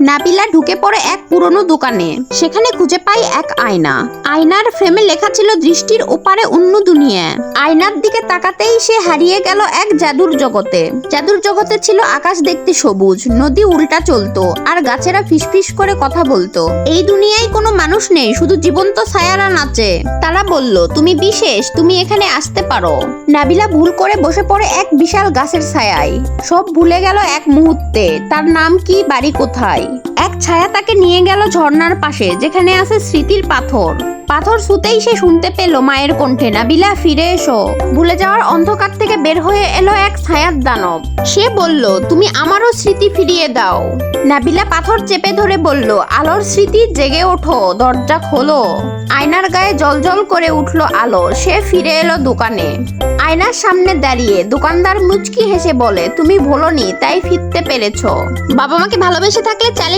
নাবিলা ঢুকে পড়ে এক পুরনো দোকানে। সেখানে খুঁজে পাই এক আয়না। আয়নার ফ্রেমে লেখা ছিল দৃষ্টির ওপারে অন্য দুনিয়া। আয়নার দিকে তাকাতেই সে হারিয়ে গেল এক জাদুর জগতে। জাদুর জগতে ছিল আকাশ দেখতে সবুজ, নদী উল্টা চলতো, আর গাছেরা ফিসফিস করে কথা বলতো। এই দুনিয়ায় কোনো মানুষ নেই, শুধু জীবন্ত ছায়ারা নাচে। তারা বলল, তুমি বিশেষ, তুমি এখানে আসতে পারো। নাবিলা ভুল করে বসে পড়ে এক বিশাল গাছের ছায়ায়। সব ভুলে গেল এক মুহূর্তে। তার নাম কি, বাড়ি কোথায়? day. এক ছায়া তাকে নিয়ে গেল ঝর্ণার পাশে, যেখানে আছে স্মৃতির পাথর। পাথর ছুতেই সে শুনতে পেল মায়ের কণ্ঠে, নাবিলা, ফিরে এসো। ভুলে যাওয়ার অন্ধকার থেকে বের হয়ে এলো এক ছায়ার দানব। সে বলল, তুমি আমারও স্মৃতি ফিরিয়ে দাও। নাবিলা পাথর চেপে ধরে বলল, আলোর স্মৃতি জেগে ওঠো, দরজা খোলো। আয়নার গায়ে জলজল করে উঠল আলো, সে ফিরে এলো দোকানে। আয়নার সামনে দাঁড়িয়ে দোকানদার মুচকি হেসে বলে, তুমি ভোলনি, তাই ফিরতে পেরেছ। বাবা মাকে ভালোবেসে থাকলে